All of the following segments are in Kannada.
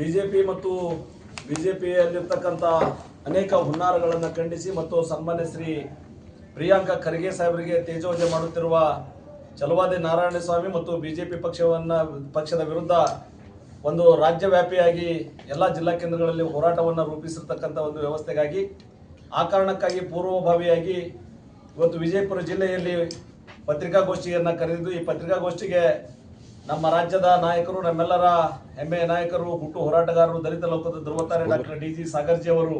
ಬಿಜೆಪಿ ಮತ್ತು ಬಿಜೆಪಿಯಲ್ಲಿರ್ತಕ್ಕಂಥ ಅನೇಕ ಹುನ್ನಾರಗಳನ್ನು ಖಂಡಿಸಿ ಮತ್ತು ಸನ್ಮಾನ್ಯ ಶ್ರೀ ಪ್ರಿಯಾಂಕಾ ಖರ್ಗೆ ಸಾಹೇಬರಿಗೆ ತೇಜೋಜೆ ಮಾಡುತ್ತಿರುವ ಚಲವಾದಿ ನಾರಾಯಣ ಸ್ವಾಮಿ ಮತ್ತು ಬಿಜೆಪಿ ಪಕ್ಷವನ್ನು, ಪಕ್ಷದ ವಿರುದ್ಧ ಒಂದು ರಾಜ್ಯವ್ಯಾಪಿಯಾಗಿ ಎಲ್ಲ ಜಿಲ್ಲಾ ಕೇಂದ್ರಗಳಲ್ಲಿ ಹೋರಾಟವನ್ನು ರೂಪಿಸಿರ್ತಕ್ಕಂಥ ಒಂದು ವ್ಯವಸ್ಥೆಗಾಗಿ, ಆ ಕಾರಣಕ್ಕಾಗಿ ಪೂರ್ವಭಾವಿಯಾಗಿ ಇವತ್ತು ವಿಜಯಪುರ ಜಿಲ್ಲೆಯಲ್ಲಿ ಪತ್ರಿಕಾಗೋಷ್ಠಿಯನ್ನು ಕರೆದಿದ್ದು, ಈ ಪತ್ರಿಕಾಗೋಷ್ಠಿಗೆ ನಮ್ಮ ರಾಜ್ಯದ ನಾಯಕರು, ನಮ್ಮೆಲ್ಲರ ಹೆಮ್ಮೆಯ ನಾಯಕರು, ಹುಟ್ಟು ಹೋರಾಟಗಾರರು, ದಲಿತ ಲೋಕದ ಧ್ರುವತಾರೆ ಡಾಕ್ಟರ್ ಡಿ ಜಿ ಸಾಗರ್ಜಿ ಅವರು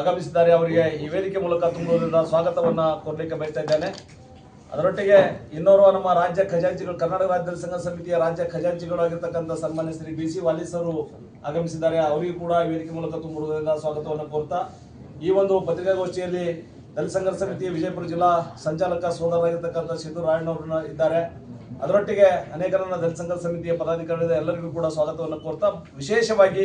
ಆಗಮಿಸಿದ್ದಾರೆ. ಅವರಿಗೆ ಈ ವೇದಿಕೆ ಮೂಲಕ ತುಂಬುವುದರಿಂದ ಸ್ವಾಗತವನ್ನು ಕೊರಲಿಕ್ಕೆ ಬಯಸ್ತಾ ಇದ್ದೇನೆ. ಅದರೊಟ್ಟಿಗೆ ಇನ್ನೋರ್ವ ನಮ್ಮ ರಾಜ್ಯ ಖಜಾಂಚಿಗಳು, ಕರ್ನಾಟಕ ರಾಜ್ಯ ಸಂಘ ಸಮಿತಿಯ ರಾಜ್ಯ ಖಜಾಂಚಿಗಳಾಗಿರ್ತಕ್ಕಂಥ ಸನ್ಮಾನ್ಯ ಶ್ರೀ ಬಿ ಸಿ ವಾಲಿಸ್ ಅವರು ಆಗಮಿಸಿದ್ದಾರೆ. ಅವರಿಗೂ ಕೂಡ ಈ ವೇದಿಕೆ ಮೂಲಕ ತುಂಬುವುದರಿಂದ ಸ್ವಾಗತವನ್ನು ಕೋರ್ತಾ, ಈ ಒಂದು ಪತ್ರಿಕಾಗೋಷ್ಠಿಯಲ್ಲಿ ದಲಿತ ಸಂಘರ್ಷ ಸಮಿತಿಯ ವಿಜಯಪುರ ಜಿಲ್ಲಾ ಸಂಚಾಲಕ ಸೋದರರಾಗಿರ್ತಕ್ಕಂಥ ಸಿದ್ದು ರಾಯಣ್ಣವ್ರನ್ನ ಇದ್ದಾರೆ. ಅದರೊಟ್ಟಿಗೆ ಅನೇಕರನ್ನ ದಲಿತ ಸಂಘ ಸಮಿತಿಯ ಪದಾಧಿಕಾರಿಗಳಿದೆ ಎಲ್ಲರಿಗೂ ಕೂಡ ಸ್ವಾಗತವನ್ನು ಕೋರ್ತಾ ವಿಶೇಷವಾಗಿ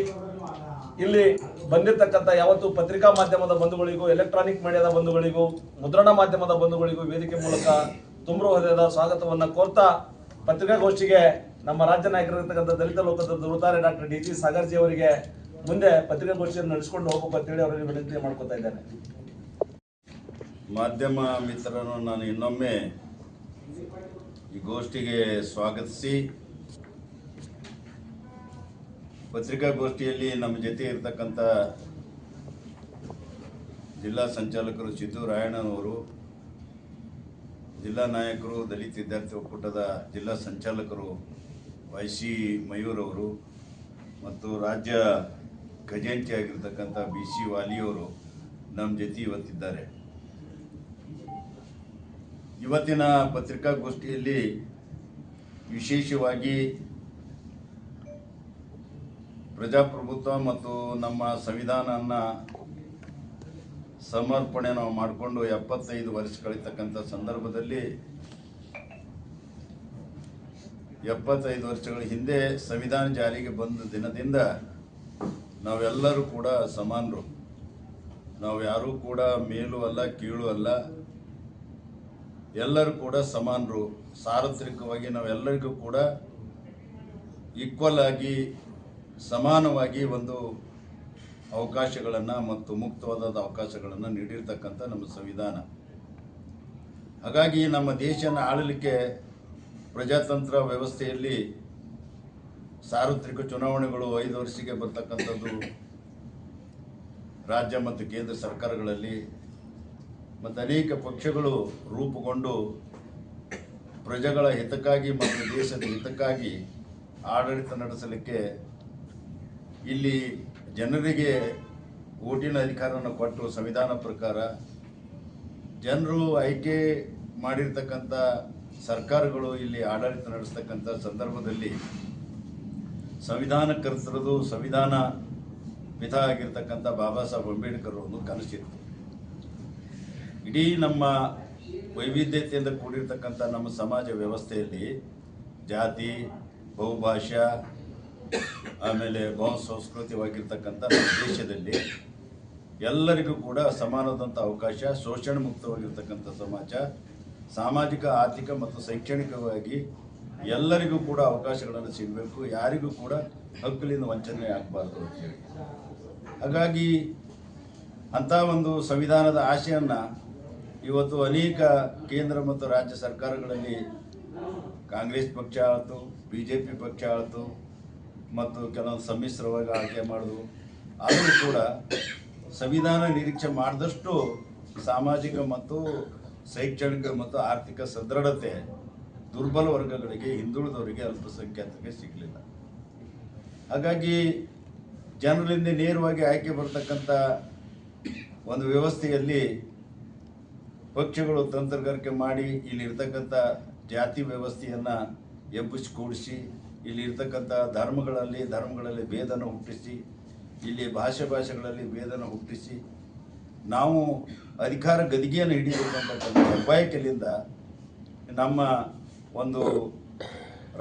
ಇಲ್ಲಿ ಬಂದಿರತಕ್ಕಂಥ ಯಾವತ್ತು ಪತ್ರಿಕಾ ಮಾಧ್ಯಮದ ಬಂಧುಗಳಿಗೂ ಎಲೆಕ್ಟ್ರಾನಿಕ್ ಮೀಡಿಯಾದ ಬಂಧುಗಳಿಗೂ, ಮುದ್ರಣ ಮಾಧ್ಯಮದ ಬಂಧುಗಳಿಗೂ ವೇದಿಕೆ ಮೂಲಕ ತುಂಬು ಹೃದಯದ ಸ್ವಾಗತವನ್ನು ಕೋರ್ತಾ ಪತ್ರಿಕಾಗೋಷ್ಠಿಗೆ ನಮ್ಮ ರಾಜ್ಯ ನಾಯಕರಾಗಿರ್ತಕ್ಕಂಥ ದಲಿತ ಲೋಕದ ದುರ್ತಾರೆ ಡಾಕ್ಟರ್ ಡಿ ಜಿ ಸಾಗರ್ಜಿ ಅವರಿಗೆ ಮುಂದೆ ಪತ್ರಿಕಾಗೋಷ್ಠಿಯನ್ನು ನಡೆಸಿಕೊಂಡು ಹೋಗಬೇಕು ಅಂತೇಳಿ ಅವರಿಗೆ ವಿನಂತಿ ಮಾಡ್ಕೋತಾ ಇದ್ದೇನೆ. ಮಾಧ್ಯಮ ಮಿತ್ರರನ್ನು ನಾನು ಇನ್ನೊಮ್ಮೆ ಈ ಗೋಷ್ಠಿಗೆ ಸ್ವಾಗತಿಸಿ. ಪತ್ರಿಕಾಗೋಷ್ಠಿಯಲ್ಲಿ ನಮ್ಮ ಜೊತೆ ಇರತಕ್ಕಂಥ ಜಿಲ್ಲಾ ಸಂಚಾಲಕರು ಸಿದ್ದು ರಾಯಣ್ಣನವರು, ಜಿಲ್ಲಾ ನಾಯಕರು, ದಲಿತ ವಿದ್ಯಾರ್ಥಿ ಒಕ್ಕೂಟದ ಜಿಲ್ಲಾ ಸಂಚಾಲಕರು ವೈ ಸಿ ಮಯೂರವರು ಮತ್ತು ರಾಜ್ಯ ಖಜಾಂಚಿ ಆಗಿರ್ತಕ್ಕಂಥ ಬಿ ಸಿ ವಾಲಿಯವರು ನಮ್ಮ ಜೊತೆ ಇವತ್ತಿದ್ದಾರೆ. ಇವತ್ತಿನ ಪತ್ರಿಕಾಗೋಷ್ಠಿಯಲ್ಲಿ ವಿಶೇಷವಾಗಿ ಪ್ರಜಾಪ್ರಭುತ್ವ ಮತ್ತು ನಮ್ಮ ಸಂವಿಧಾನವನ್ನು ಸಮರ್ಪಣೆ ನಾವು ಮಾಡಿಕೊಂಡು ಎಪ್ಪತ್ತೈದು ವರ್ಷ ಕಳೀತಕ್ಕಂಥ ಸಂದರ್ಭದಲ್ಲಿ ಎಪ್ಪತ್ತೈದು ವರ್ಷಗಳ ಹಿಂದೆ ಸಂವಿಧಾನ ಜಾರಿಗೆ ಬಂದ ದಿನದಿಂದ ನಾವೆಲ್ಲರೂ ಕೂಡ ಸಮಾನರು. ನಾವು ಯಾರೂ ಕೂಡ ಮೇಲೂ ಅಲ್ಲ, ಕೀಳು ಅಲ್ಲ. ಎಲ್ಲರೂ ಕೂಡ ಸಮಾನರು. ಸಾರ್ವತ್ರಿಕವಾಗಿ ನಾವೆಲ್ಲರಿಗೂ ಕೂಡ ಈಕ್ವಲ್ ಆಗಿ ಸಮಾನವಾಗಿ ಒಂದು ಅವಕಾಶಗಳನ್ನು ಮತ್ತು ಮುಕ್ತವಾದ ಅವಕಾಶಗಳನ್ನು ನೀಡಿರ್ತಕ್ಕಂಥ ನಮ್ಮ ಸಂವಿಧಾನ. ಹಾಗಾಗಿ ನಮ್ಮ ದೇಶನ ಆಳಲಿಕ್ಕೆ ಪ್ರಜಾತಂತ್ರ ವ್ಯವಸ್ಥೆಯಲ್ಲಿ ಸಾರ್ವತ್ರಿಕ ಚುನಾವಣೆಗಳು ಐದು ವರ್ಷಕ್ಕೆ ಬರ್ತಕ್ಕಂಥದ್ದು ರಾಜ್ಯ ಮತ್ತು ಕೇಂದ್ರ ಸರ್ಕಾರಗಳಲ್ಲಿ ಮತ್ತು ಅನೇಕ ಪಕ್ಷಗಳು ರೂಪುಗೊಂಡು ಪ್ರಜೆಗಳ ಹಿತಕ್ಕಾಗಿ ಮತ್ತು ದೇಶದ ಹಿತಕ್ಕಾಗಿ ಆಡಳಿತ ನಡೆಸಲಿಕ್ಕೆ ಇಲ್ಲಿ ಜನರಿಗೆ ಓಟಿನ ಅಧಿಕಾರವನ್ನು ಕೊಟ್ಟು ಸಂವಿಧಾನ ಪ್ರಕಾರ ಜನರು ಆಯ್ಕೆ ಮಾಡಿರ್ತಕ್ಕಂಥ ಸರ್ಕಾರಗಳು ಇಲ್ಲಿ ಆಡಳಿತ ನಡೆಸ್ತಕ್ಕಂಥ ಸಂದರ್ಭದಲ್ಲಿ ಸಂವಿಧಾನ ಕರ್ತರದು ಸಂವಿಧಾನ ಪಿತ ಆಗಿರ್ತಕ್ಕಂಥ ಬಾಬಾ ಸಾಹೇಬ್ ಅಂಬೇಡ್ಕರ್ ಒಂದು ಕನಸಿತ್ತು. ಇಡೀ ನಮ್ಮ ವೈವಿಧ್ಯತೆಯಿಂದ ಕೂಡಿರ್ತಕ್ಕಂಥ ನಮ್ಮ ಸಮಾಜ ವ್ಯವಸ್ಥೆಯಲ್ಲಿ ಜಾತಿ, ಬಹುಭಾಷಾ, ಆಮೇಲೆ ಬಹು ಸಂಸ್ಕೃತಿವಾಗಿರ್ತಕ್ಕಂಥ ದೇಶದಲ್ಲಿ ಎಲ್ಲರಿಗೂ ಕೂಡ ಸಮಾನದಂಥ ಅವಕಾಶ, ಶೋಷಣೆ ಮುಕ್ತವಾಗಿರ್ತಕ್ಕಂಥ ಸಮಾಜ, ಸಾಮಾಜಿಕ, ಆರ್ಥಿಕ ಮತ್ತು ಶೈಕ್ಷಣಿಕವಾಗಿ ಎಲ್ಲರಿಗೂ ಕೂಡ ಅವಕಾಶಗಳನ್ನು ಸಿಗಬೇಕು. ಯಾರಿಗೂ ಕೂಡ ಹಕ್ಕಲಿಂದ ವಂಚನೆ ಆಗಬಾರ್ದು ಅಂತೇಳಿ ಹಾಗಾಗಿ ಅಂಥ ಒಂದು ಸಂವಿಧಾನದ ಆಶೆಯನ್ನು ಇವತ್ತು ಅನೇಕ ಕೇಂದ್ರ ಮತ್ತು ರಾಜ್ಯ ಸರ್ಕಾರಗಳಲ್ಲಿ ಕಾಂಗ್ರೆಸ್ ಪಕ್ಷ ಆಯಿತು ಬಿ ಜೆ ಪಿ ಪಕ್ಷ ಆಯಿತು ಮತ್ತು ಕೆಲವೊಂದು ಸಮ್ಮಿಶ್ರವಾಗಿ ಆಯ್ಕೆ ಮಾಡೋದು. ಆದರೂ ಕೂಡ ಸಂವಿಧಾನ ನಿರೀಕ್ಷೆ ಮಾಡಿದಷ್ಟು ಸಾಮಾಜಿಕ ಮತ್ತು ಶೈಕ್ಷಣಿಕ ಮತ್ತು ಆರ್ಥಿಕ ಸದೃಢತೆ ದುರ್ಬಲ ವರ್ಗಗಳಿಗೆ ಹಿಂದುಳಿದವರಿಗೆ ಅಲ್ಪಸಂಖ್ಯಾತರಿಗೆ ಸಿಗಲಿಲ್ಲ. ಹಾಗಾಗಿ ಜನರಿಂದ ನೇರವಾಗಿ ಆಯ್ಕೆ ಬರ್ತಕ್ಕಂಥ ಒಂದು ವ್ಯವಸ್ಥೆಯಲ್ಲಿ ಪಕ್ಷಗಳು ತಂತ್ರಗಾರಿಕೆ ಮಾಡಿ ಇಲ್ಲಿರ್ತಕ್ಕಂಥ ಜಾತಿ ವ್ಯವಸ್ಥೆಯನ್ನು ಎಬ್ಬಿಸಿ ಕೂಡಿಸಿ ಇಲ್ಲಿರ್ತಕ್ಕಂಥ ಧರ್ಮಗಳಲ್ಲಿ ಧರ್ಮಗಳಲ್ಲಿ ಭೇದನ ಹುಟ್ಟಿಸಿ, ಇಲ್ಲಿ ಭಾಷೆ ಭಾಷೆಗಳಲ್ಲಿ ಭೇದನ ಹುಟ್ಟಿಸಿ, ನಾವು ಅಧಿಕಾರ ಗದಿಗೆಯನ್ನು ಹಿಡಿಬೇಕಂತಕ್ಕಂಥ ಅಪಾಯಕಲಿಂದ ನಮ್ಮ ಒಂದು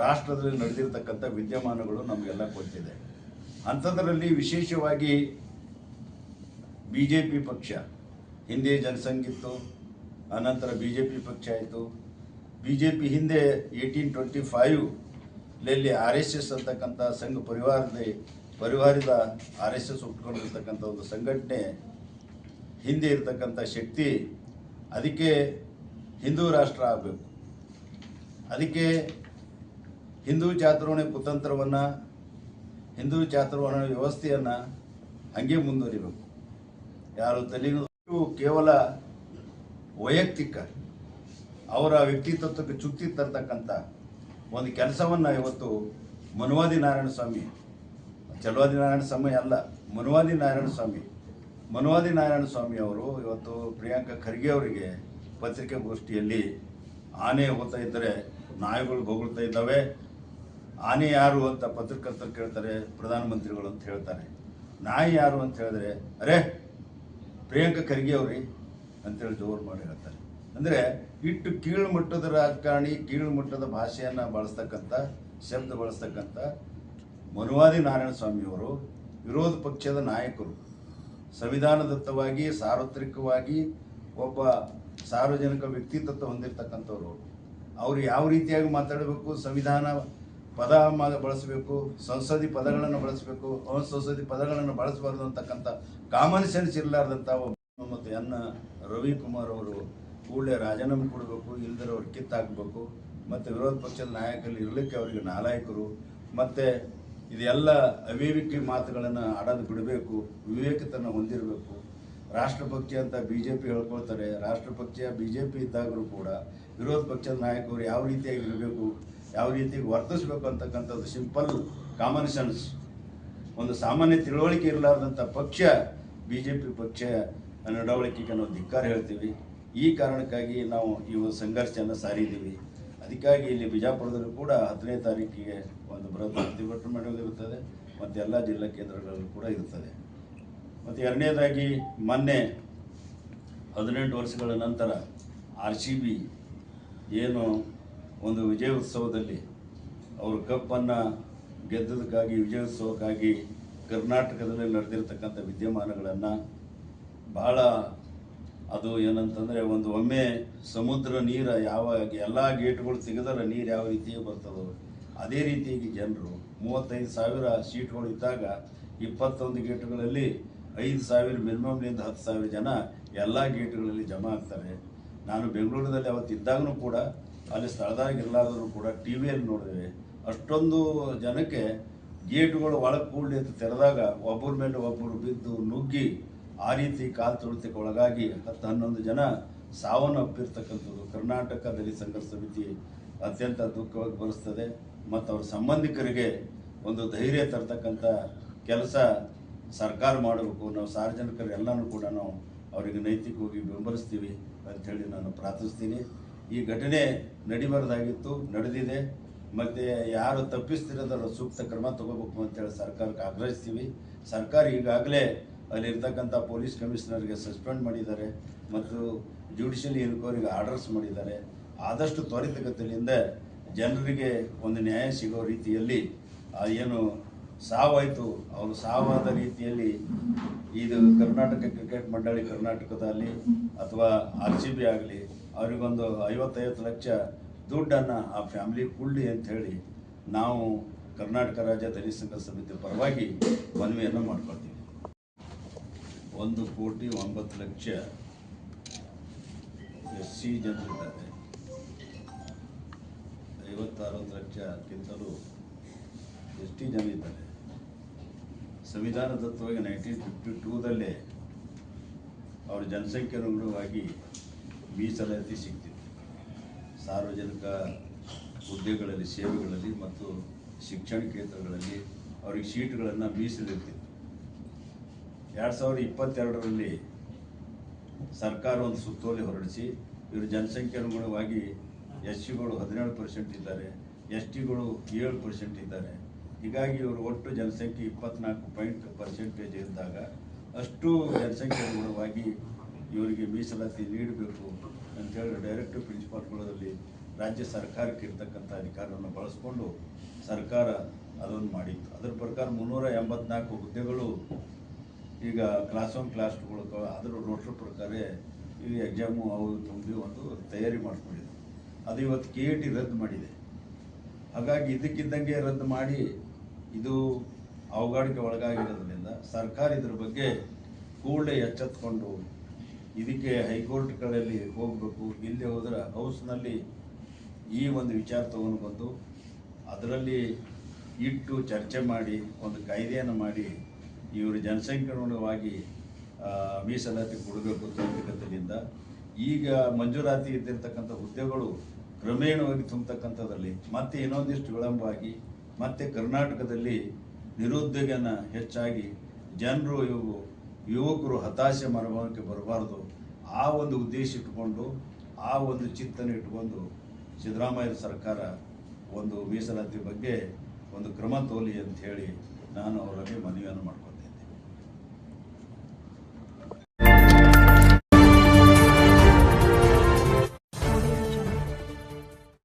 ರಾಷ್ಟ್ರದಲ್ಲಿ ನಡೆದಿರ್ತಕ್ಕಂಥ ವಿದ್ಯಮಾನಗಳು ನಮಗೆಲ್ಲ ಗೊತ್ತಿದೆ. ಅಂಥದ್ರಲ್ಲಿ ವಿಶೇಷವಾಗಿ ಬಿ ಜೆ ಪಿ ಪಕ್ಷ, ಹಿಂದೆ ಜನಸಂಘಿತ್ತು ಅನಂತರ ಬಿ ಜೆ ಪಿ ಪಕ್ಷ ಆಯಿತು. ಬಿ ಜೆ ಪಿ ಹಿಂದೆ ಏಯ್ಟೀನ್ ಟ್ವೆಂಟಿ ಫೈವ್ನಲ್ಲಿ ಆರ್ ಎಸ್ ಎಸ್ ಅಂತಕ್ಕಂಥ ಸಂಘ ಪರಿವಾರದ ಪರಿವಾರದ ಆರ್ ಎಸ್ ಎಸ್ ಉಟ್ಕೊಂಡಿರ್ತಕ್ಕಂಥ ಒಂದು ಸಂಘಟನೆ ಹಿಂದೆ ಇರತಕ್ಕಂಥ ಶಕ್ತಿ ಅದಕ್ಕೆ ಹಿಂದೂ ರಾಷ್ಟ್ರ ಆಗಬೇಕು. ಅದಕ್ಕೆ ಹಿಂದೂ ಚಾತುರ್ವಣಿ ಕುತಂತ್ರವನ್ನು, ಹಿಂದೂ ಚಾತುರ್ವರ್ಣ ವ್ಯವಸ್ಥೆಯನ್ನು ಹಂಗೆ ಮುಂದುವರಿಬೇಕು. ಯಾರು ತಲೆ ಕೇವಲ ವೈಯಕ್ತಿಕ ಅವರ ವ್ಯಕ್ತಿತ್ವಕ್ಕೆ ಚುಕ್ತಿ ತರ್ತಕ್ಕಂಥ ಒಂದು ಕೆಲಸವನ್ನು ಇವತ್ತು ಮನುವಾದಿ ನಾರಾಯಣ ಸ್ವಾಮಿ ಚಲುವಾದಿ ನಾರಾಯಣ ಸ್ವಾಮಿ ಅಲ್ಲ, ಮನುವಾದಿ ನಾರಾಯಣ ಸ್ವಾಮಿ, ಮನುವಾದಿ ನಾರಾಯಣ ಸ್ವಾಮಿ ಅವರು ಇವತ್ತು ಪ್ರಿಯಾಂಕಾ ಖರ್ಗೆ ಅವರಿಗೆ ಪತ್ರಿಕಾಗೋಷ್ಠಿಯಲ್ಲಿ ಆನೆ ಹೋಗ್ತಾ ಇದ್ದರೆ, ನಾಯಿಗಳು ಬೊಗಳ್ತಾ ಇದ್ದಾವೆ. ಆನೆ ಯಾರು ಅಂತ ಪತ್ರಕರ್ತರು ಕೇಳ್ತಾರೆ, ಪ್ರಧಾನಮಂತ್ರಿಗಳು ಅಂತ ಹೇಳ್ತಾರೆ. ನಾಯಿ ಯಾರು ಅಂತ ಹೇಳಿದ್ರೆ, ಅರೆ, ಪ್ರಿಯಾಂಕಾ ಖರ್ಗೆ ಅವ್ರಿ ಅಂತೇಳಿ ಜೋರು ಮಾಡಿ ಹೇಳ್ತಾರೆ. ಅಂದರೆ ಇಟ್ಟು ಕೀಳು ಮಟ್ಟದ ರಾಜಕಾರಣಿ ಕೀಳು ಮಟ್ಟದ ಭಾಷೆಯನ್ನು ಬಳಸ್ತಕ್ಕಂಥ, ಶಬ್ದ ಬಳಸ್ತಕ್ಕಂಥ ಮನುವಾದಿ ನಾರಾಯಣ ಸ್ವಾಮಿಯವರು, ವಿರೋಧ ಪಕ್ಷದ ನಾಯಕರು, ಸಂವಿಧಾನದತ್ತವಾಗಿ, ಸಾರ್ವತ್ರಿಕವಾಗಿ ಒಬ್ಬ ಸಾರ್ವಜನಿಕ ವ್ಯಕ್ತಿತ್ವ ಹೊಂದಿರತಕ್ಕಂಥವ್ರು, ಅವರು ಯಾವ ರೀತಿಯಾಗಿ ಮಾತಾಡಬೇಕು, ಸಂವಿಧಾನ ಪದ ಬಳಸಬೇಕು, ಸಂಸದಿ ಪದಗಳನ್ನು ಬಳಸಬೇಕು, ಅಸಂಸದಿ ಪದಗಳನ್ನು ಬಳಸಬಾರ್ದು ಅಂತಕ್ಕಂಥ ಕಾಮನ್ ಸೆನ್ಸ್ ಇರಲಾರ್ದಂಥ ಮತ್ತು ಎನ್ ರವಿಕುಮಾರ್ ಅವರು ಕೂಡಲೇ ರಾಜೀನಾಮೆ ಕೊಡಬೇಕು ಇಲ್ದಿರ ಅವ್ರು ಕಿತ್ತಾಕಬೇಕು, ಮತ್ತು ವಿರೋಧ ಪಕ್ಷದ ನಾಯಕರಲ್ಲಿ ಇರಲಿಕ್ಕೆ ಅವರಿಗೆ ನಾಲಾಯಕರು, ಮತ್ತು ಇದೆಲ್ಲ ಅವಿವೇಕಿ ಮಾತುಗಳನ್ನು ಆಡೋದು ಬಿಡಬೇಕು, ವಿವೇಕತನ ಹೊಂದಿರಬೇಕು. ರಾಷ್ಟ್ರಪಕ್ಷ ಅಂತ ಬಿ ಜೆ ಪಿ ಹೇಳ್ಕೊಳ್ತಾರೆ, ರಾಷ್ಟ್ರಪಕ್ಷ ಬಿ ಜೆ ಪಿ ಇದ್ದಾಗಲೂ ಕೂಡ ವಿರೋಧ ಪಕ್ಷದ ನಾಯಕರು ಯಾವ ರೀತಿಯಾಗಿ ಇರಬೇಕು, ಯಾವ ರೀತಿಯಾಗಿ ವರ್ತಿಸ್ಬೇಕು ಅಂತಕ್ಕಂಥದ್ದು ಸಿಂಪಲ್ ಕಾಮನ್ ಸೆನ್ಸ್ ಒಂದು ಸಾಮಾನ್ಯ ತಿಳುವಳಿಕೆ ಇರಲಾರ್ದಂಥ ಪಕ್ಷ ಬಿ ಜೆ ಪಿ ಪಕ್ಷ ನಡವಳಿಕೆಗೆ ನಾವು ಧಿಕ್ಕಾರ ಹೇಳ್ತೀವಿ. ಈ ಕಾರಣಕ್ಕಾಗಿ ನಾವು ಈ ಒಂದು ಸಂಘರ್ಷವನ್ನು ಸಾರಿದ್ದೀವಿ. ಅದಕ್ಕಾಗಿ ಇಲ್ಲಿ ಬಿಜಾಪುರದಲ್ಲೂ ಕೂಡ ಹತ್ತನೇ ತಾರೀಕಿಗೆ ಒಂದು ಬೃಹತ್ ಪ್ರತಿಭಟನೆ ಇರುತ್ತದೆ ಮತ್ತು ಎಲ್ಲ ಜಿಲ್ಲಾ ಕೇಂದ್ರಗಳಲ್ಲೂ ಕೂಡ ಇರುತ್ತದೆ. ಮತ್ತು ಎರಡನೇದಾಗಿ ಮೊನ್ನೆ ಹದಿನೆಂಟು ವರ್ಷಗಳ ನಂತರ ಆರ್ ಸಿ ಬಿ ಏನು ಒಂದು ವಿಜಯ ಉತ್ಸವದಲ್ಲಿ ಅವರು ಕಪ್ಪನ್ನು ಗೆದ್ದದಕ್ಕಾಗಿ, ವಿಜಯೋತ್ಸವಕ್ಕಾಗಿ ಕರ್ನಾಟಕದಲ್ಲಿ ನಡೆದಿರ್ತಕ್ಕಂಥ ವಿದ್ಯಮಾನಗಳನ್ನು ಬಹಳ ಅದು ಏನಂತಂದರೆ ಒಂದು ಒಮ್ಮೆ ಸಮುದ್ರ ನೀರು ಯಾವ ಎಲ್ಲ ಗೇಟ್ಗಳು ತೆಗೆದರೆ ನೀರು ಯಾವ ರೀತಿ ಬರ್ತದೋ ಅದೇ ರೀತಿಯಾಗಿ ಜನರು ಮೂವತ್ತೈದು ಸಾವಿರ ಸೀಟ್ಗಳು ಇದ್ದಾಗ ಇಪ್ಪತ್ತೊಂದು ಗೇಟ್ಗಳಲ್ಲಿ ಐದು ಸಾವಿರ ಮಿನಿಮಮ್ನಿಂದ ಹತ್ತು ಸಾವಿರ ಜನ ಎಲ್ಲ ಗೇಟ್ಗಳಲ್ಲಿ ಜಮಾ ಆಗ್ತಾರೆ. ನಾನು ಬೆಂಗಳೂರಿನಲ್ಲಿ ಅವತ್ತು ಇದ್ದಾಗಲೂ ಕೂಡ ಅಲ್ಲಿ ಸ್ಥಳದಾಗ ಇರಲಾರ್ದರೂ ಕೂಡ ಟಿ ವಿಯಲ್ಲಿ ನೋಡಿದೆ ಅಷ್ಟೊಂದು ಜನಕ್ಕೆ ಗೇಟ್ಗಳು ಒಳಗೆ ಕೂಡಲಿ ಅಂತ ತೆರೆದಾಗ ಒಬ್ಬರ ಮೇಲೆ ಒಬ್ಬರು ಬಿದ್ದು ನುಗ್ಗಿ ಆ ರೀತಿ ಕಾಲು ತುಳಿತಕ್ಕೆ ಒಳಗಾಗಿ ಹತ್ತು ಹನ್ನೊಂದು ಜನ ಸಾವನ್ನಪ್ಪಿರ್ತಕ್ಕಂಥದ್ದು ಕರ್ನಾಟಕ ದಲಿತ ಸಂಘರ್ಷ ಸಮಿತಿ ಅತ್ಯಂತ ದುಃಖವಾಗಿ ಬರೆಸ್ತದೆ ಮತ್ತು ಅವ್ರ ಸಂಬಂಧಿಕರಿಗೆ ಒಂದು ಧೈರ್ಯ ತರ್ತಕ್ಕಂಥ ಕೆಲಸ ಸರ್ಕಾರ ಮಾಡಬೇಕು. ನಾವು ಸಾರ್ವಜನಿಕರು ಎಲ್ಲರೂ ಕೂಡ ನಾವು ಅವರಿಗೆ ನೈತಿಕವಾಗಿ ಬೆಂಬಲಿಸ್ತೀವಿ ಅಂಥೇಳಿ ನಾನು ಪ್ರಾರ್ಥಿಸ್ತೀನಿ. ಈ ಘಟನೆ ನಡಿಬಾರ್ದಾಗಿತ್ತು, ನಡೆದಿದೆ. ಮತ್ತು ಯಾರು ತಪ್ಪಿಸ್ತಿರೋದರ ಸೂಕ್ತ ಕ್ರಮ ತಗೋಬೇಕು ಅಂತೇಳಿ ಸರ್ಕಾರಕ್ಕೆ ಆಗ್ರಹಿಸ್ತೀವಿ. ಸರ್ಕಾರ ಈಗಾಗಲೇ ಅಲ್ಲಿರ್ತಕ್ಕಂಥ ಪೊಲೀಸ್ ಕಮಿಷನರ್ಗೆ ಸಸ್ಪೆಂಡ್ ಮಾಡಿದ್ದಾರೆ, ಮತ್ತು ಜುಡಿಷಿಯಲ್ ಎನ್ಕ್ವೈರಿಗೆ ಆರ್ಡರ್ಸ್ ಮಾಡಿದ್ದಾರೆ. ಆದಷ್ಟು ತ್ವರಿತಗತಿಯಿಂದ ಜನರಿಗೆ ಒಂದು ನ್ಯಾಯ ಸಿಗೋ ರೀತಿಯಲ್ಲಿ ಏನು ಸಾವಾಯಿತು, ಅವರು ಸಾವಾದ ರೀತಿಯಲ್ಲಿ ಇದು ಕರ್ನಾಟಕ ಕ್ರಿಕೆಟ್ ಮಂಡಳಿ ಕರ್ನಾಟಕದಲ್ಲಿ ಅಥವಾ ಆರ್ ಸಿ ಬಿ ಆಗಲಿ, ಅವರಿಗೊಂದು ಐವತ್ತೈವತ್ತು ಲಕ್ಷ ದುಡ್ಡನ್ನು ಆ ಫ್ಯಾಮಿಲಿ ಕೊಡಲಿ ಅಂತ ಹೇಳಿ ನಾವು ಕರ್ನಾಟಕ ರಾಜ್ಯ ದಲಿತ ಸಂಘ ಸಮಿತಿ ಪರವಾಗಿ ಮನವಿಯನ್ನು ಮಾಡ್ಕೊಳ್ತೀವಿ. ಒಂದು ಕೋಟಿ ಒಂಬತ್ತು ಲಕ್ಷ ಎಸ್ ಸಿ ಜನರಿದ್ದಾರೆ. ಐವತ್ತಾರೊಂದು ಲಕ್ಷಕ್ಕಿಂತಲೂ ಎಸ್ ಟಿ ಜನ ಇದ್ದಾರೆ ಸಂವಿಧಾನದತ್ತವಾಗಿ ನೈನ್ಟೀನ್ ಫಿಫ್ಟಿ ಟೂದಲ್ಲೇ ಅವ್ರ ಜನಸಂಖ್ಯೆ ಅನುಗುಣವಾಗಿ ಮೀಸಲಾತಿ ಸಿಗ್ತಿತ್ತು. ಸಾರ್ವಜನಿಕ ಹುದ್ದೆಗಳಲ್ಲಿ, ಸೇವೆಗಳಲ್ಲಿ ಮತ್ತು ಶಿಕ್ಷಣ ಕ್ಷೇತ್ರಗಳಲ್ಲಿ ಅವ್ರಿಗೆ ಸೀಟ್ಗಳನ್ನು ಮೀಸಲಿರ್ತಿತ್ತು ಎರಡು ಸಾವಿರದ ಇಪ್ಪತ್ತೆರಡರಲ್ಲಿ ಸರ್ಕಾರ ಒಂದು ಸುತ್ತೋಲೆ ಹೊರಡಿಸಿ, ಇವರು ಜನಸಂಖ್ಯೆ ಅನುಗುಣವಾಗಿ ಎಸ್ ಸಿಗಳು ಹದಿನೇಳು ಪರ್ಸೆಂಟ್ ಇದ್ದಾರೆ, ಎಸ್ ಟಿಗಳು ಏಳು ಪರ್ಸೆಂಟ್ ಇದ್ದಾರೆ. ಹೀಗಾಗಿ ಇವರು ಒಟ್ಟು ಜನಸಂಖ್ಯೆ ಇಪ್ಪತ್ನಾಲ್ಕು ಪಾಯಿಂಟ್ ಪರ್ಸೆಂಟೇಜ್ ಇದ್ದಾಗ ಅಷ್ಟು ಜನಸಂಖ್ಯೆ ಅನುಗುಣವಾಗಿ ಇವರಿಗೆ ಮೀಸಲಾತಿ ನೀಡಬೇಕು ಅಂತೇಳಿ ಡೈರೆಕ್ಟ್ ಪ್ರಿನ್ಸಿಪಾಲ್ಗಳಲ್ಲಿ ರಾಜ್ಯ ಸರ್ಕಾರಕ್ಕೆ ಇರ್ತಕ್ಕಂಥ ಅಧಿಕಾರವನ್ನು ಬಳಸ್ಕೊಂಡು ಸರ್ಕಾರ ಅದನ್ನು ಮಾಡಿತ್ತು. ಅದರ ಪ್ರಕಾರ ಮುನ್ನೂರ ಎಂಬತ್ನಾಲ್ಕು ಹುದ್ದೆಗಳು ಈಗ ಕ್ಲಾಸ್ ಒನ್ ಕ್ಲಾಸ್ ಟೂಗಳು ಅದರ ರೋಟ್ರ್ ಪ್ರಕಾರ ಈ ಎಕ್ಸಾಮು ಅವರು ತುಂಬಿ ಒಂದು ತಯಾರಿ ಮಾಡಿಕೊಂಡಿದೆ. ಅದು ಇವತ್ತು ಕೆ ಟಿ ರದ್ದು ಮಾಡಿದೆ. ಹಾಗಾಗಿ ಇದಕ್ಕಿದ್ದಂಗೆ ರದ್ದು ಮಾಡಿ ಇದು ಅವಗಾಡಿಕೆ ಒಳಗಾಗಿರೋದ್ರಿಂದ ಸರ್ಕಾರ ಇದ್ರ ಬಗ್ಗೆ ಕೂಡಲೇ ಎಚ್ಚೆತ್ಕೊಂಡು ಇದಕ್ಕೆ ಹೈಕೋರ್ಟ್ಗಳಲ್ಲಿ ಹೋಗಬೇಕು. ಇಲ್ಲಿ ಹೋದ್ರೆ ಹೌಸ್ನಲ್ಲಿ ಈ ಒಂದು ವಿಚಾರ ತಗೊಂಡು ಬಂದು ಅದರಲ್ಲಿ ಇಟ್ಟು ಚರ್ಚೆ ಮಾಡಿ ಒಂದು ಕಾಯ್ದೆಯನ್ನು ಮಾಡಿ ಇವರು ಜನಸಂಖ್ಯಾನುಗುಣವಾಗಿ ಮೀಸಲಾತಿ ಕೊಡಬೇಕು ಅಂತಕ್ಕಂಥದ್ದರಿಂದ ಈಗ ಮಂಜೂರಾತಿ ಇದ್ದಿರ್ತಕ್ಕಂಥ ಹುದ್ದೆಗಳು ಕ್ರಮೇಣವಾಗಿ ತುಂಬತಕ್ಕಂಥದ್ರಲ್ಲಿ ಮತ್ತೆ ಇನ್ನೊಂದಿಷ್ಟು ವಿಳಂಬವಾಗಿ ಮತ್ತೆ ಕರ್ನಾಟಕದಲ್ಲಿ ನಿರುದ್ಯೋಗನ ಹೆಚ್ಚಾಗಿ ಜನರು ಇವು ಯುವಕರು ಹತಾಶೆ ಮನೋಭಾವಕ್ಕೆ ಬರಬಾರ್ದು. ಆ ಒಂದು ಉದ್ದೇಶ ಇಟ್ಕೊಂಡು ಆ ಒಂದು ಚಿಂತನೆ ಇಟ್ಕೊಂಡು ಸಿದ್ದರಾಮಯ್ಯ ಸರ್ಕಾರ ಒಂದು ಮೀಸಲಾತಿ ಬಗ್ಗೆ ಒಂದು ಕ್ರಮ ತೋಲಿ ಅಂತ ಹೇಳಿ ನಾನು ಅವರಲ್ಲಿ ಮನವಿಯನ್ನು ಮಾಡ್ತೀನಿ